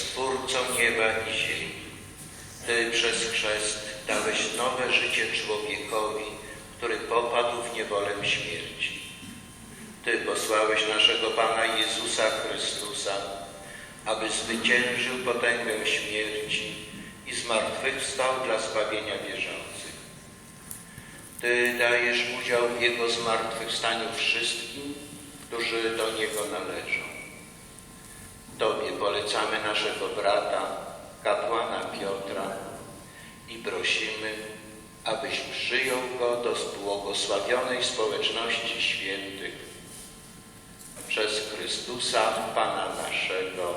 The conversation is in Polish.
Stwórco nieba i ziemi. Ty przez chrzest dałeś nowe życie człowiekowi, który popadł w niewolę śmierci. Ty posłałeś naszego Pana Jezusa Chrystusa, aby zwyciężył potęgę śmierci i zmartwychwstał dla zbawienia wierzących. Ty dajesz udział w Jego zmartwychwstaniu wszystkim, którzy do Niego należą. Polecamy naszego brata, kapłana Piotra i prosimy, abyś przyjął go do błogosławionej społeczności świętych przez Chrystusa Pana naszego.